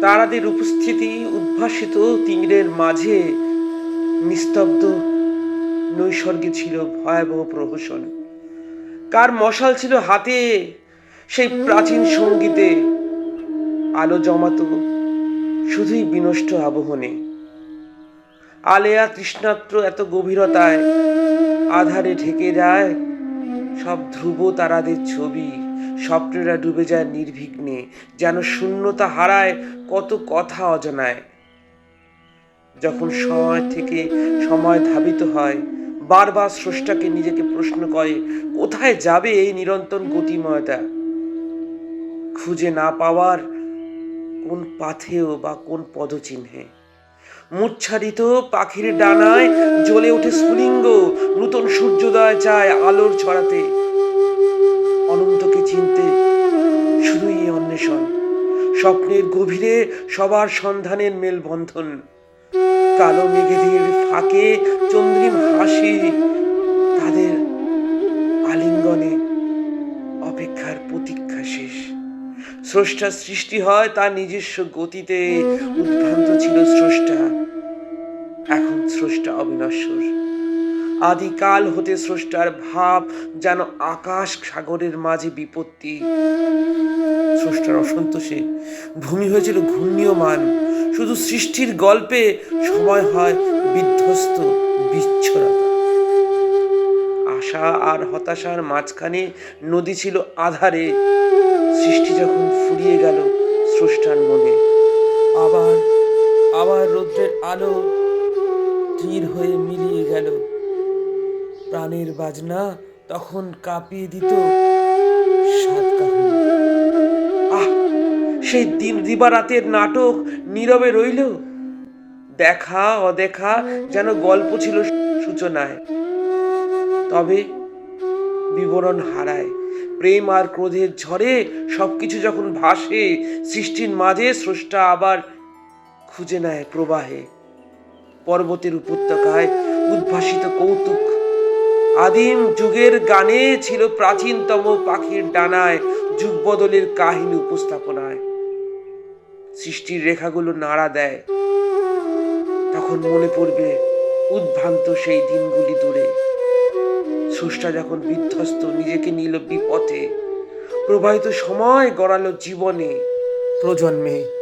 তারাদের উপস্থিতি উদ্ভাসিত তীরের মাঝে নিস্তব্ধ নৈসর্গে ছিল ভয়াবহ প্রহসন। কার মশাল ছিল হাতে, সেই প্রাচীন সঙ্গীতে আলো জমাতো, শুধুই বিনষ্ট আবহনে। আলেয়া তৃষ্ণাত্র এত গভীরতায় আধারে ঢেকে যায় সব ধ্রুব তারাদের ছবি। স্বপ্নেরা ডুবে যায় নির্বিঘ্নে, যেন শূন্যতা হারায় কত কথা অজানায়। যখন সময় থেকে সময় ধাবিত হয়, বারবার স্রষ্টাকে নিজেকে প্রশ্ন করে, কোথায় যাবে এই নিরন্তর গতিময়তা? খুঁজে না পাওয়ার কোন পাথেও বা কোন পদচিহ্নে? মুচ্ছারিত পাখির ডানায় জ্বলে ওঠে স্ফুলিঙ্গ, নূতন সূর্যোদয় চায় আলোর ছড়াতে। স্বপ্নের গভীরে সবার সন্ধানের মেলবন্ধন। কালো মেঘেদের ফাঁকে চন্দ্রিম হাসি তাদের আলিঙ্গনে অপেক্ষার প্রতীক্ষা শেষ। স্রষ্টার সৃষ্টি হয় তার নিজস্ব গতিতে। উদ্ভ্রান্ত ছিল স্রষ্টা। এখন স্রষ্টা অবিনশ্বর। আদিকাল হতে স্রষ্টার ভাব যেন আকাশ সাগরের মাঝে বিপত্তি। স্রষ্টার অসন্তোষে ভূমি হয়েছিল ঘূর্ণীয়মান। শুধু সৃষ্টির গল্পে সময় হয় বিধ্বস্ত বিচ্ছরতা। আশা আর হতাশার মাঝখানে নদী ছিল আধারে। সৃষ্টি যখন ফুরিয়ে গেল স্রষ্টার মনে, আবার আবার রৌদ্রের আলো স্থির হয়ে মিলিয়ে গেল। প্রাণের বাজনা তখন কাঁপিয়ে দিত সাত কাহিনী। সেই দিন দিবারাতের নাটক নীরবে রইল। দেখা, অদেখা যেন গল্প ছিল সূচনায়। তবে বিবরণ হারায়। প্রেম আর ক্রোধের ঝড়ে সবকিছু যখন ভাসে, সৃষ্টির মাঝে স্রষ্টা আবার খুঁজে নেয় প্রবাহে। পর্বতের উপত্যকায় উদ্ভাসিত কৌতুক। আদিম যুগের গানে ছিল প্রাচীনতম পাখির ডানায় যুগ বদলের কাহিনী উপস্থাপনায়। সৃষ্টির রেখাগুলো নাড়া দেয়। তখন মনে পড়বে উদ্ভ্রান্ত সেই দিনগুলি দূরে। স্রষ্টা যখন বিধ্বস্ত নিজেকে নিল বিপথে, প্রবাহিত সময় গড়ালো জীবনে প্রজন্মে।